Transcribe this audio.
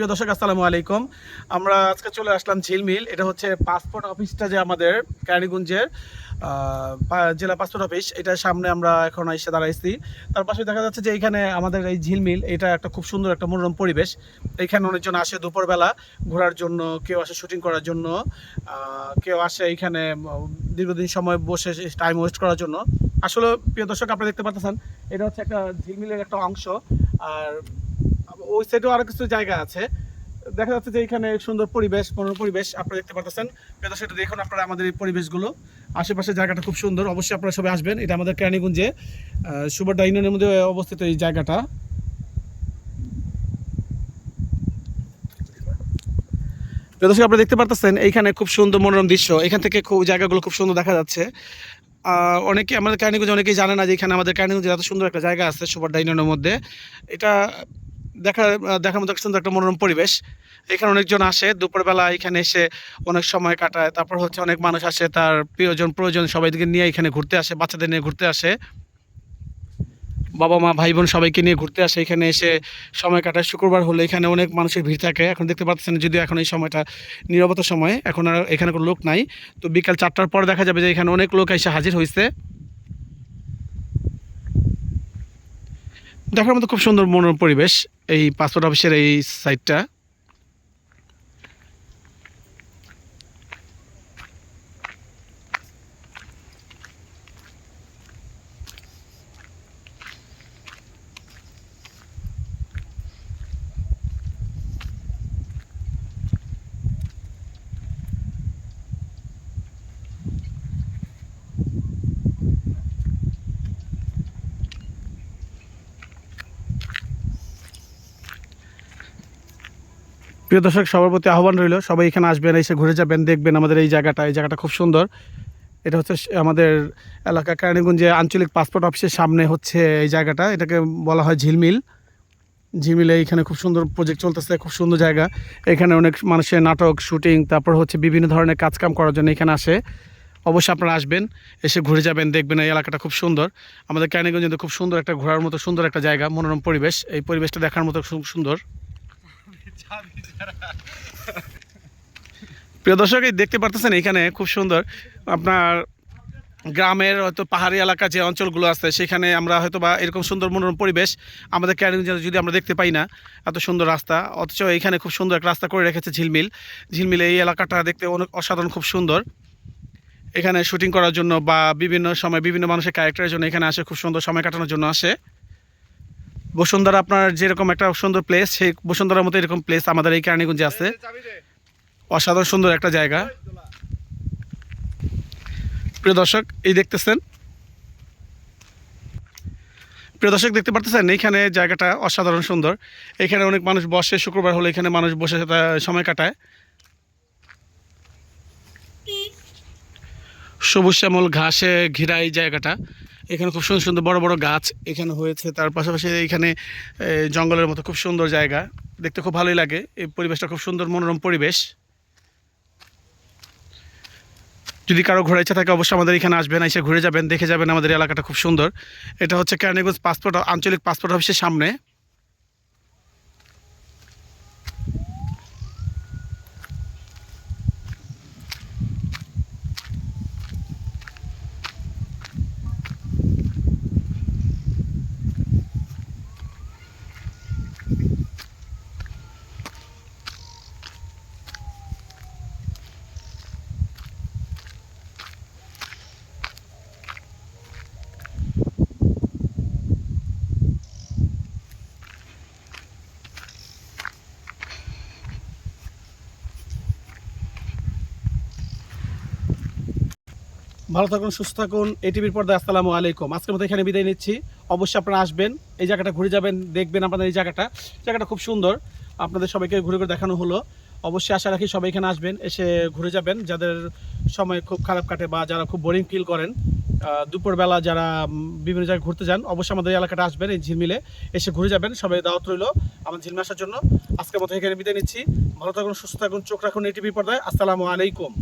প্রিয় দর্শক, আসসালামু আলাইকুম। আমরা আজকে চলে আসলাম ঝিলমিল। এটা হচ্ছে পাসপোর্ট অফিসটা যে আমাদের কেরানীগঞ্জের জেলা পাসপোর্ট অফিস এটার সামনে আমরা এখন এসে দাঁড়াইছি। তার পাশে দেখা যাচ্ছে যে এখানে আমাদের এই ঝিলমিল, এটা একটা খুব সুন্দর একটা মনোরম পরিবেশ। এখানে অনেকজন আসে দুপুরবেলা, ঘোরার জন্য, কেউ আসে শুটিং করার জন্য কেউ আসে এখানে দীর্ঘদিন সময় বসে টাইম ওয়েস্ট করার জন্য। আসলে, প্রিয় দর্শক, আপনারা দেখতে পাচ্ছেন এটা হচ্ছে একটা ঝিলমিলের একটা অংশ। আর ওই সাইডেও আরও কিছু জায়গা আছে। দেখা যাচ্ছে যে এখানে সুন্দর পরিবেশ মনোরম পরিবেশ আপনারা দেখতে পাচ্ছেন দর্শক, এটা দেখুন আপনারা আমাদের এই পরিবেশগুলো। আশেপাশে জায়গাটা খুব সুন্দর অবশ্যই আপনারা সবাই আসবেন। এটা আমাদের কেরানীগঞ্জে সুবর্ডা ইউনিয়নের মধ্যে অবস্থিত এই জায়গাটা। দর্শক আপনারা দেখতে পারতেছেন এইখানে খুব সুন্দর মনোরম দৃশ্য। এখান থেকে খুব জায়গাগুলো খুব সুন্দর দেখা যাচ্ছে। অনেকে আমাদের কেরানীগঞ্জে অনেকেই জানে না যে এখানে আমাদের কেরানীগঞ্জে এত সুন্দর একটা জায়গা আছে সুবর্ডা ইউনিয়নের মধ্যে। এটা দেখা, দেখার মতো সুন্দর একটা মনোরম পরিবেশ। এখানে অনেকজন আসে, দুপুরবেলা এখানে এসে অনেক সময় কাটায়, তারপর হচ্ছে অনেক মানুষ আসে, তার প্রিয়জন, প্রয়োজন সবাইকে নিয়ে এখানে ঘুরতে আসে, বাচ্চাদের নিয়ে ঘুরতে আসে। বাবা মা ভাই বোন সবাইকে নিয়ে ঘুরতে আসে, এখানে এসে সময় কাটায়। শুক্রবার হলে এখানে অনেক মানুষের ভিড় থাকে। এখন দেখতে পাচ্ছেন, যদিও এখন এই সময়টা নিরবতা সময়, এখন আর এখানে কোনো লোক নাই। তো বিকাল চারটার পর দেখা যাবে যে এখানে অনেক লোক এসে হাজির হয়েছে দেখার মতো খুব সুন্দর মনোরম পরিবেশ এই পাসপোর্ট অফিসের এই সাইটটা প্রিয় দর্শক, সবার প্রতি আহ্বান রইল। সবাই এখানে আসবেন, এসে ঘুরে যাবেন, দেখবেন আমাদের এই জায়গাটা। এই জায়গাটা খুব সুন্দর। এটা হচ্ছে আমাদের এলাকা কেরানীগঞ্জে আঞ্চলিক পাসপোর্ট অফিসের সামনে হচ্ছে এই জায়গাটা। এটাকে বলা হয় ঝিলমিল। ঝিলমিলে এখানে খুব সুন্দর প্রজেক্ট চলতেছে, খুব সুন্দর জায়গা। এখানে অনেক মানুষের নাটক, শুটিং, তারপর হচ্ছে বিভিন্ন ধরনের কাজকাম করার জন্য এখানে আসে। অবশ্যই আপনারা আসবেন, এসে ঘুরে যাবেন, দেখবেন এই এলাকাটা খুব সুন্দর। আমাদের কেরানীগঞ্জে খুব সুন্দর একটা ঘোরার মতো সুন্দর একটা জায়গা, মনোরম পরিবেশ। এই পরিবেশটা দেখার মতো খুব সুন্দর। প্রিয় দর্শক, এই দেখতে পারতেছেন এখানে খুব সুন্দর আপনার গ্রামের হয়তো পাহাড়ি এলাকা যে অঞ্চলগুলো আছে, সেখানে আমরা হয়তো বা এরকম সুন্দর মনোরম পরিবেশ আমাদের ক্যারিগঞ্জে যদি আমরা দেখতে পাই না, এত সুন্দর রাস্তা। অথচ এখানে খুব সুন্দর একটা রাস্তা করে রেখেছে ঝিলমিল। ঝিলমিলে এই এলাকাটা দেখতে অনেক অসাধারণ, খুব সুন্দর। এখানে শুটিং করার জন্য বা বিভিন্ন সময় বিভিন্ন মানুষের ক্যারেক্টারের জন্য এখানে আসে, খুব সুন্দর সময় কাটানোর জন্য আসে। বসুন্ধরা আপনার যেরকম একটা সুন্দর প্লেস সেই বসুন্ধরার মতো এরকম প্লেস আমাদের এই কেরানীগঞ্জে আছে। অসাধারণ সুন্দর একটা জায়গা। প্রিয় দর্শক, এই দেখতেছেন। প্রিয় দর্শক, দেখতে পারতেছেন? এইখানে জায়গাটা অসাধারণ সুন্দর। এখানে অনেক মানুষ বসে, শুক্রবার হলে এখানে মানুষ বসে সময় কাটায়। সবুজ শ্যামল ঘাসে ঘেরা এই জায়গাটা। এখানে খুব সুন্দর সুন্দর বড় বড় গাছ এখানে হয়েছে। তার পাশাপাশি এখানে জঙ্গলের মতো খুব সুন্দর জায়গা। দেখতে খুব ভালোই লাগে। এই পরিবেশটা খুব সুন্দর মনোরম পরিবেশ। যদি কারও ঘোরা ইচ্ছা থাকে, অবশ্যই আমাদের এখানে আসবেন, এসে ঘুরে যাবেন, দেখে যাবেন আমাদের এলাকাটা খুব সুন্দর। এটা হচ্ছে কেরানীগঞ্জ পাসপোর্ট আঞ্চলিক পাসপোর্ট অফিসের সামনে। ভালো থাকুন, সুস্থ থাকুন। এটিভির পর্দায় আসসালামু আলাইকুম। আজকের মতো এখানে বিদায় নিচ্ছি। অবশ্যই আপনারা আসবেন। এই জায়গাটা ঘুরে যাবেন, দেখবেন আপনাদের এই জায়গাটা। জায়গাটা খুব সুন্দর। আপনাদের সবাইকে ঘুরে ঘুরে দেখানো হলো। অবশ্যই আশা রাখি সবাই এখানে আসবেন, এসে ঘুরে যাবেন। যাদের সময় খুব খারাপ কাটে বা যারা খুব বোরিং ফিল করেন দুপুরবেলা যারা বিভিন্ন জায়গায় ঘুরতে যান, অবশ্যই আমাদের এলাকাটা আসবেন, এই ঝিলমিলে। এসে ঘুরে যাবেন। সবাই দাওয়াত রইল আমার ঝিলমে আসার জন্য। আজকের মতো এখানে বিদায় নিচ্ছি। ভালো থাকুন, সুস্থ থাকুন, চোখ রাখুন এই টিভির পর্দায়। আসসালামু আলাইকুম।